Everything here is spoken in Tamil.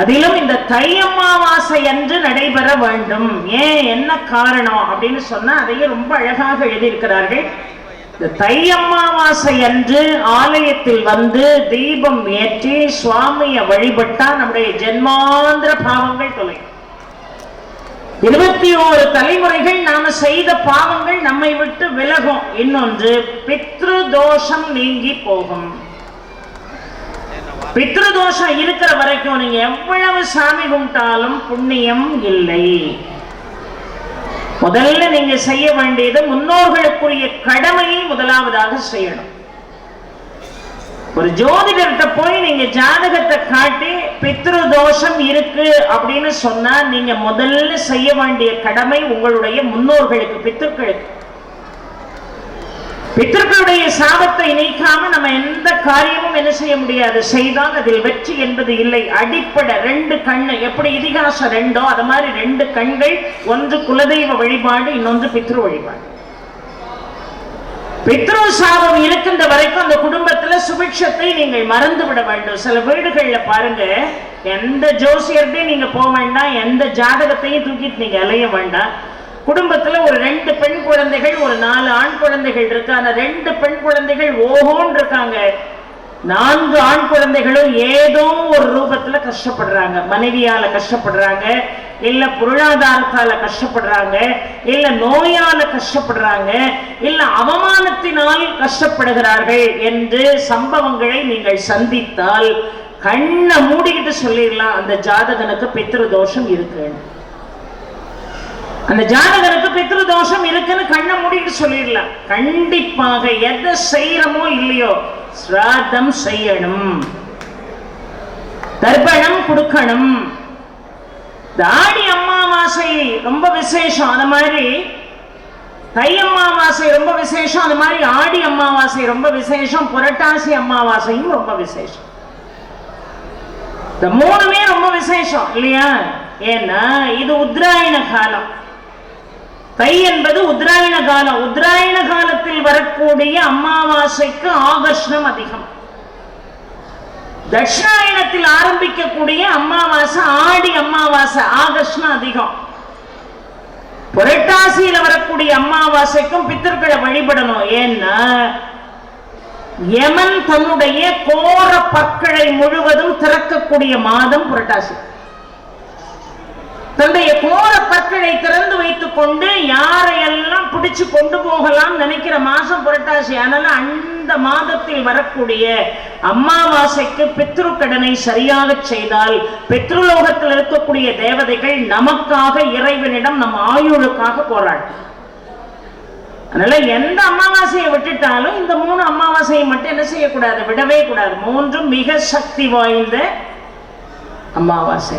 அதிலும் இந்த தை அமாவாசை அன்று நடைபெற வேண்டும். ஏன் என்ன காரணம் அப்படின்னு சொன்னா அதையே ரொம்ப அழகாக எழுதியிருக்கிறார்கள். இந்த தை அமாவாசை அன்று ஆலயத்தில் வந்து தீபம் ஏற்றி சுவாமியை வழிபட்டா நம்முடைய ஜென்மாந்திர பாவங்கள் தொலையும். இருபத்தி ஓரு தலைமுறைகள் நாம செய்த பாவங்கள் நம்மை விட்டு விலகும். இன்னொன்று பித்ரு தோஷம் நீங்கி போகும். பித்ருதோஷம் இருக்கிற வரைக்கும் நீங்க எவ்வளவு சாமி கும்பிட்டாலும் புண்ணியம் இல்லை. முதல்ல நீங்க செய்ய வேண்டியது முன்னோர்களுக்குரிய கடமையை முதலாவதாக செய்யணும். ஒரு ஜோதிடர்கிட்ட போய் நீங்க ஜாதகத்தை காட்டி பித்ரு தோஷம் இருக்கு அப்படின்னு சொன்னா நீங்க முதல்ல செய்ய வேண்டிய கடமை உங்களுடைய முன்னோர்களுக்கு பித்திருக்களுக்கு. பித்திருக்களுடைய சாபத்தை நீக்காம நம்ம எந்த காரியமும் என்ன செய்ய முடியாது. செய்தால் அதில் வெற்றி என்பது இல்லை. அடிப்படை ரெண்டு கண்ணு. எப்படி இதிகாசம் ரெண்டோ அது மாதிரி ரெண்டு கண்கள் ஒன்று குலதெய்வ வழிபாடு இன்னொன்று பித்ரு வழிபாடு. பித்ரு சாபம் இருக்கின்ற வரைக்கும் அந்த குடும்பத்துல சுபிக்ஷத்தை நீங்கள் மறந்து விட வேண்டும். சில வீடுகள்ல பாருங்க எந்த ஜோசியர்கிட்டையும் நீங்க போக வேண்டாம் எந்த ஜாதகத்தையும் தூக்கிட்டு நீங்க அலைய வேண்டாம். குடும்பத்துல ஒரு ரெண்டு பெண் குழந்தைகள் ஒரு நாலு ஆண் குழந்தைகள் இருக்கு ரெண்டு பெண் குழந்தைகள் ஓஹோன்னு இருக்காங்க. நான்கு ஆண் குழந்தைகளும் ஏதோ ஒரு ரூபத்துல கஷ்டப்படுறாங்க. மனைவியால கஷ்டப்படுறாங்க இல்ல பொருளாதாரத்தால கஷ்டப்படுறாங்க இல்ல நோயால கஷ்டப்படுறாங்க இல்ல அவமானத்தினால் கஷ்டப்படுகிறார்கள் என்று சம்பவங்களை நீங்கள் சந்தித்தால் கண்ணை மூடிக்கிட்டு சொல்லிடலாம். அந்த ஜாதகனுக்கு பித்ரு தோஷம் இருக்கு. அந்த ஜாதகருக்கு பித்ரு தோஷம் இருக்குன்னு கண்ணை மூடிட்டு சொல்லிடலாம். கண்டிப்பாக எதை செய்யறமோ இல்லையோ சிராதம் செய்யணும். தர்ப்பணம் கொடுக்கணும். தாடி அம்மாவாசை ரொம்ப விசேஷம். அந்த மாதிரி தை அம்மாவாசை ரொம்ப விசேஷம். அந்த மாதிரி ஆடி அம்மாவாசை ரொம்ப விசேஷம். புரட்டாசி அம்மாவாசையும் ரொம்ப விசேஷம். இந்த மூணுமே ரொம்ப விசேஷம் இல்லையா? ஏன்னா இது உத்ராயண காலம். தை என்பது உத்ராயண காலம். உத்ராயண காலத்தில் வரக்கூடிய அமாவாசைக்கு ஆகர்ஷணம் அதிகம். தட்சிணாயணத்தில் ஆரம்பிக்கக்கூடிய அமாவாசை ஆடி அமாவாசை ஆகர்ஷணம் அதிகம். புரட்டாசியில வரக்கூடிய அமாவாசைக்கும் பித்தர்களை வழிபடணும். ஏன்னா யமன் தன்னுடைய கோர பற்களை முழுவதும் திறக்கக்கூடிய மாதம் புரட்டாசி. தன்னுடைய போற பற்களை திறந்து வைத்துக் கொண்டு யாரையெல்லாம் பிடிச்சு கொண்டு போகலாம் நினைக்கிற மாசம் புரட்டாசி ஆனாலும் அந்த மாதத்தில் வரக்கூடிய அமாவாசைக்கு பித்ரு கடனை சரியாக செய்தால் பித்ருலோகத்தில் இருக்கக்கூடிய தேவதைகள் நமக்காக இறைவனிடம் நம் ஆயுளுக்காக போராடும். அதனால எந்த அமாவாசையை விட்டுட்டாலும் இந்த மூணு அமாவாசையை மட்டும் என்ன செய்யக்கூடாது விடவே கூடாது. மூன்றும் மிக சக்தி வாய்ந்த அமாவாசை.